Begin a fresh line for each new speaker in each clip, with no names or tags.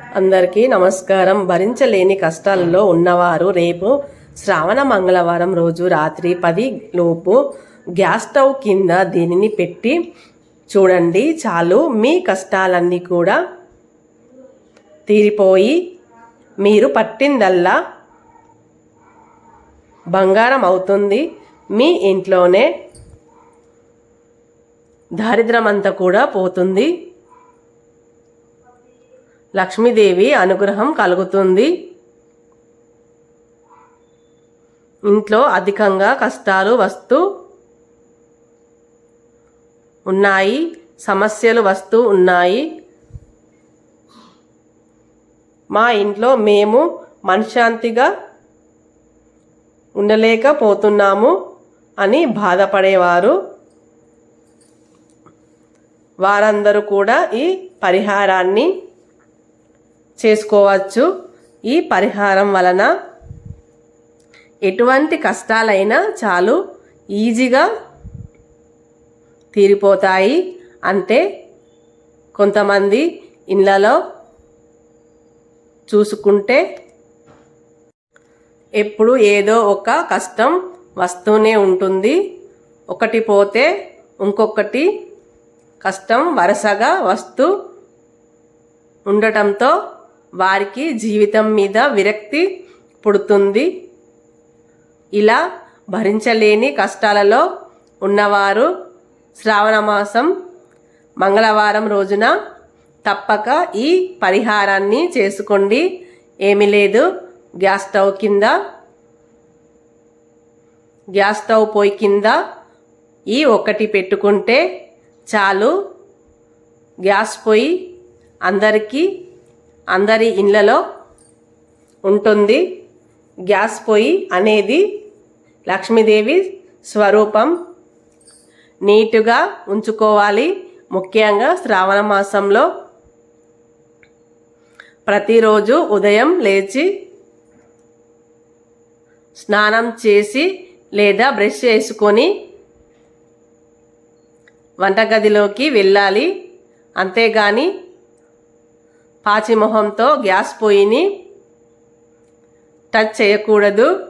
అందరికీ నమస్కారం. భరించలేని కష్టాలలో ఉన్నవారు రేపు శ్రావణ మంగళవారం రోజు రాత్రి పది లోపు గ్యాస్ స్టవ్ కింద దీనిని పెట్టి చూడండి. చాలు మీ కష్టాలన్నీ కూడా తీరిపోయి మీరు పట్టిందల్లా బంగారం అవుతుంది. మీ ఇంట్లోనే దారిద్రమంతా కూడా పోతుంది. లక్ష్మీదేవి అనుగ్రహం కలుగుతుంది. ఇంట్లో అధికంగా కష్టాలు వస్తూ ఉన్నాయి సమస్యలు వస్తూ ఉన్నాయి. మా ఇంట్లో మేము మనశ్శాంతిగా ఉండలేకపోతున్నాము అని బాధపడేవారు. వారందరూ కూడా ఈ పరిహారాన్ని చేసుకోవచ్చు. ఈ పరిహారం వలన ఎటువంటి కష్టాలైనా చాలు ఈజీగా తీరిపోతాయి. అంటే కొంతమంది ఇళ్ళలో చూసుకుంటే ఎప్పుడు ఏదో ఒక కష్టం వస్తూనే ఉంటుంది. ఒకటి పోతే ఇంకొకటి కష్టం వరుసగా వస్తూ ఉండటంతో వారికి జీవితం మీద విరక్తి పుడుతుంది. ఇలా భరించలేని కష్టాలలో ఉన్నవారు శ్రావణ మాసం మంగళవారం రోజున తప్పక ఈ పరిహారాన్ని చేసుకోండి. ఏమీ లేదు. గ్యాస్ స్టవ్ కింద గ్యాస్ స్టవ్ పొయ్యి కింద ఈ ఒక్కటి పెట్టుకుంటే చాలు. గ్యాస్ పొయ్యి అందరికీ అందరి ఇళ్ళలో ఉంటుంది. గ్యాస్ పొయ్యి అనేది లక్ష్మీదేవి స్వరూపం. నీటుగా ఉంచుకోవాలి. ముఖ్యంగా శ్రావణ మాసంలో. ప్రతిరోజు ఉదయం లేచి స్నానం చేసి లేదా బ్రష్ చేసుకొని వంటగదిలోకి వెళ్ళాలి. అంతేగాని పాచిమొహంతో గ్యాస్ పొయ్యిని టచ్ చేయకూడదు.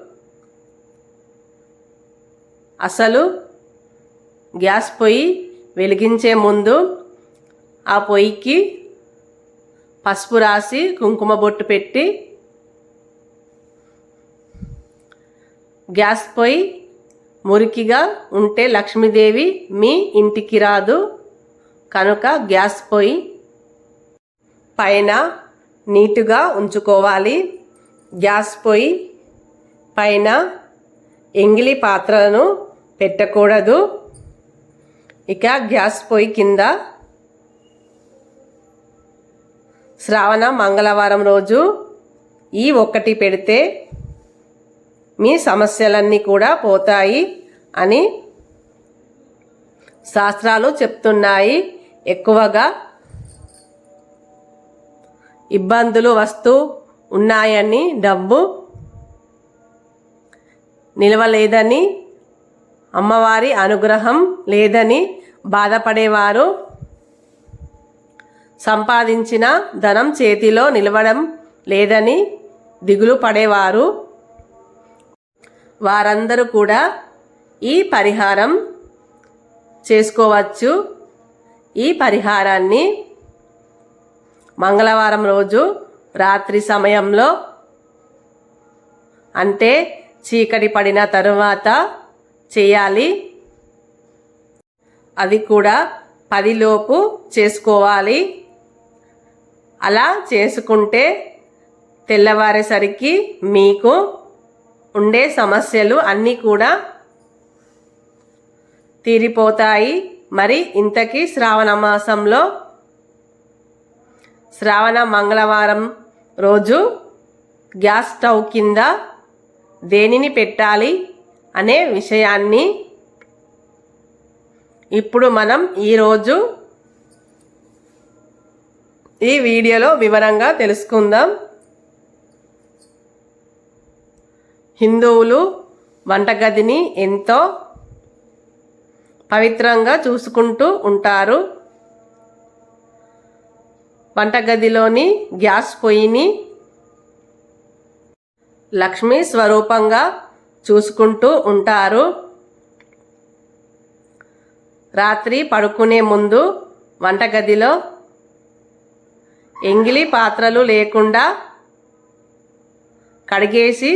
అసలు గ్యాస్ పొయ్యి వెలిగించే ముందు ఆ పొయ్యికి పసుపు రాసి కుంకుమ బొట్టు పెట్టి గ్యాస్ పొయ్యి మురికిగా ఉంటే లక్ష్మీదేవి మీ ఇంటికి రాదు. కనుక గ్యాస్ పొయ్యి పైన నీటుగా ఉంచుకోవాలి. గ్యాస్ పొయ్యి పైన ఎంగిలి పాత్రలను పెట్టకూడదు. ఇక గ్యాస్ పొయ్యి కింద శ్రావణ మంగళవారం రోజు ఈ ఒక్కటి పెడితే మీ సమస్యలన్నీ కూడా పోతాయి అని శాస్త్రాలు చెప్తున్నాయి. ఎక్కువగా ఇబ్బందులు వస్తూ ఉన్నాయని డబ్బు నిలవలేదని అమ్మవారి అనుగ్రహం లేదని బాధపడేవారు సంపాదించిన ధనం చేతిలో నిలవడం లేదని దిగులు పడేవారు. వారందరూ కూడా ఈ పరిహారం చేసుకోవచ్చు. ఈ పరిహారాన్ని మంగళవారం రోజు రాత్రి సమయంలో అంటే చీకటి పడిన తరువాత చేయాలి. అది కూడా పదిలోపు చేసుకోవాలి. అలా చేసుకుంటే తెల్లవారేసరికి మీకు ఉండే సమస్యలు అన్నీ కూడా తీరిపోతాయి. మరి ఇంతకీ శ్రావణ మాసంలో శ్రావణ మంగళవారం రోజు గ్యాస్ స్టవ్ కింద దేనిని పెట్టాలి అనే విషయాన్ని ఇప్పుడు మనం ఈరోజు ఈ వీడియోలో వివరంగా తెలుసుకుందాం. హిందువులు వంటగదిని ఎంతో పవిత్రంగా చూసుకుంటూ ఉంటారు. వంటగదిలోని గ్యాస్ పొయ్యిని లక్ష్మీ స్వరూపంగా చూసుకుంటూ ఉంటారు. రాత్రి పడుకునే ముందు వంటగదిలో ఎంగిలి పాత్రలు లేకుండా కడిగేసి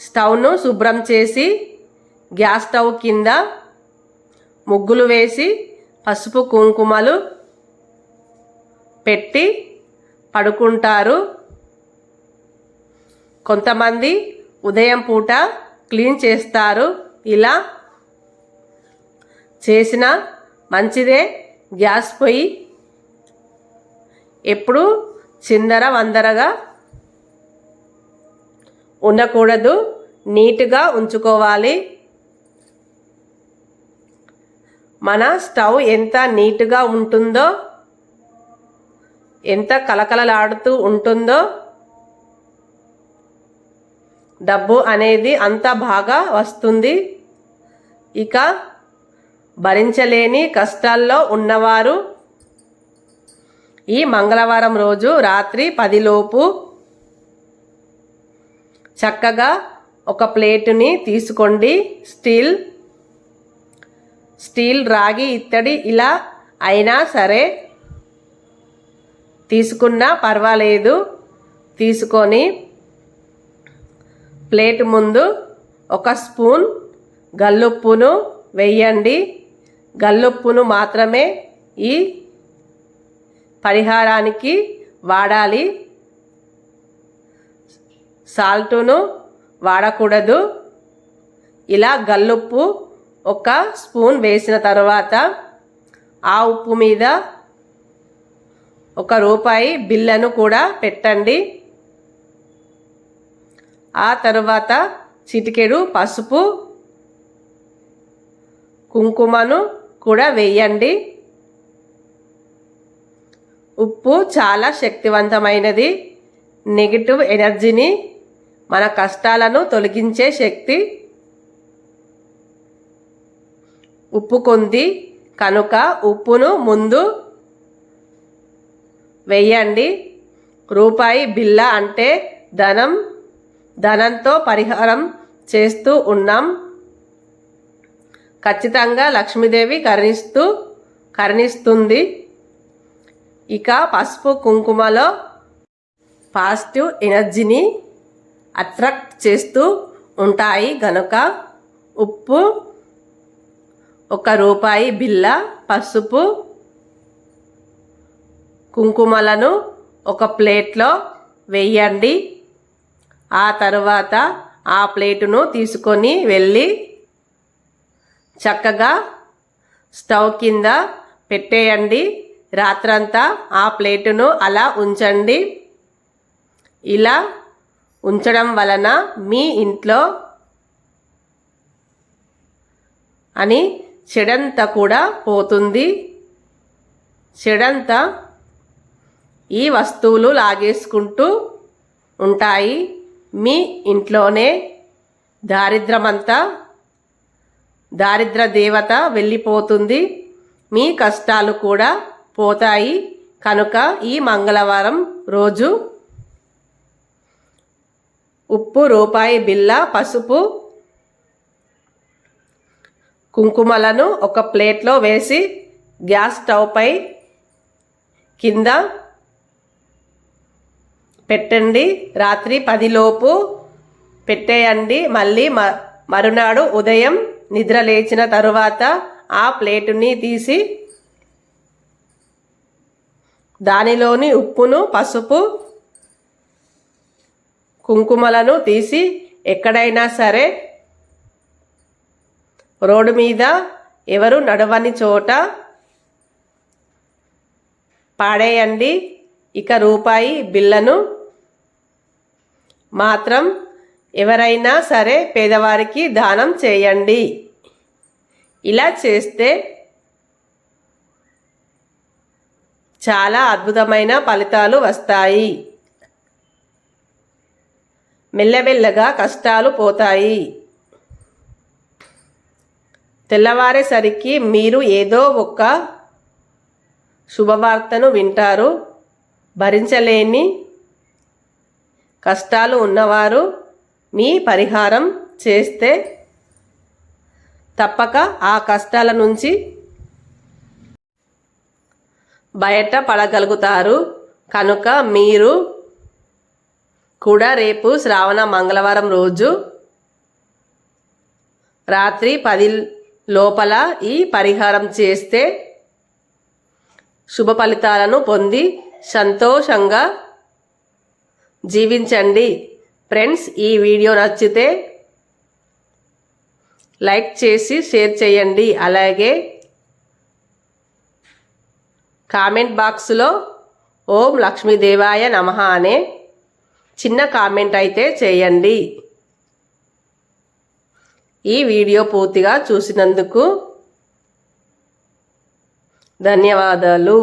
స్టవ్ను శుభ్రం చేసి గ్యాస్ స్టవ్ కింద ముగ్గులు వేసి పసుపు కుంకుమలు పెట్టి పడుకుంటారు. కొంతమంది ఉదయం పూట క్లీన్ చేస్తారు. ఇలా చేసిన మంచిదే. గ్యాస్ పొయ్యి ఎప్పుడు చిందర వందరగా ఉండకూడదు. నీట్గా ఉంచుకోవాలి. మన స్టవ్ ఎంత నీట్గా ఉంటుందో ఎంత కలకలలాడుతూ ఉంటుందో డబ్బు అనేది అంత బాగా వస్తుంది. ఇక భరించలేని కష్టాల్లో ఉన్నవారు ఈ మంగళవారం రోజు రాత్రి పదిలోపు చక్కగా ఒక ప్లేటుని తీసుకోండి. స్టీల్ స్టీల్ రాగి ఇత్తడి ఇలా అయినా సరే తీసుకున్నా పర్వాలేదు. తీసుకొని ప్లేట్ ముందు ఒక స్పూన్ గల్లుప్పును వేయండి. గల్లుప్పును మాత్రమే ఈ పరిహారానికి వాడాలి. సాల్టును వాడకూడదు. ఇలా గల్లుప్పు ఒక స్పూన్ వేసిన తర్వాత ఆ ఉప్పు మీద ఒక రూపాయి బిల్లను కూడా పెట్టండి. ఆ తరువాత చిటికెడు పసుపు కుంకుమను కూడా వేయండి. ఉప్పు చాలా శక్తివంతమైనది. నెగిటివ్ ఎనర్జీని మన కష్టాలను తొలగించే శక్తి. ఉప్పు కొంది కనుక ఉప్పును ముందు వెయ్యండి. రూపాయి బిల్ల అంటే ధనం ధనంతో పరిహారం చేస్తూ ఉన్నాం. ఖచ్చితంగా లక్ష్మీదేవి కరుణిస్తూ కరుణిస్తుంది. ఇక పసుపు కుంకుమలో పాజిటివ్ ఎనర్జీని అట్రాక్ట్ చేస్తూ ఉంటాయి గనుక ఉప్పు ఒక రూపాయి బిల్ల పసుపు కుంకుమలను ఒక ప్లేట్లో వేయండి. ఆ తర్వాత ఆ ప్లేటును తీసుకొని వెళ్ళి చక్కగా స్టవ్ కింద పెట్టేయండి. రాత్రంతా ఆ ప్లేటును అలా ఉంచండి. ఇలా ఉంచడం వలన మీ ఇంట్లో అని చెడంతా కూడా పోతుంది. చెడంతా ఈ వస్తువులు లాగేసుకుంటూ ఉంటాయి. మీ ఇంట్లోనే దారిద్రమంతా దారిద్ర దేవత వెళ్ళిపోతుంది. మీ కష్టాలు కూడా పోతాయి. కనుక ఈ మంగళవారం రోజు ఉప్పు రూపాయి బిల్ల పసుపు కుంకుమలను ఒక ప్లేట్లో వేసి గ్యాస్ స్టవ్పై కింద పెట్టండి. రాత్రి పదిలోపు పెట్టేయండి. మళ్ళీ మ మరునాడు ఉదయం నిద్ర లేచిన తరువాత ఆ ప్లేటుని తీసి దానిలోని ఉప్పును పసుపు కుంకుమలను తీసి ఎక్కడైనా సరే రోడ్డు మీద ఎవరు నడవని చోట పాడేయండి. ఇక రూపాయి బిల్లను మాత్రం ఎవరైనా సరే పేదవారికి దానం చేయండి. ఇలా చేస్తే చాలా అద్భుతమైన ఫలితాలు వస్తాయి. మెల్లమెల్లగా కష్టాలు పోతాయి. తెల్లవారేసరికి మీరు ఏదో ఒక శుభవార్తను వింటారు. భరించలేని కష్టాలు ఉన్నవారు మీ పరిహారం చేస్తే తప్పక ఆ కష్టాల నుంచి బయట పడగలుగుతారు కనుక మీరు కూడా రేపు శ్రావణ మంగళవారం రోజు రాత్రి పది లోపల ఈ పరిహారం చేస్తే శుభ ఫలితాలను పొంది సంతోషంగా జీవించండి. ఫ్రెండ్స్ ఈ వీడియో నచ్చితే లైక్ చేసి షేర్ చేయండి. అలాగే కామెంట్ బాక్స్లో ఓం లక్ష్మీదేవాయ నమః అనే చిన్న కామెంట్ అయితే చేయండి. ఈ వీడియో పూర్తిగా చూసినందుకు ధన్యవాదాలు.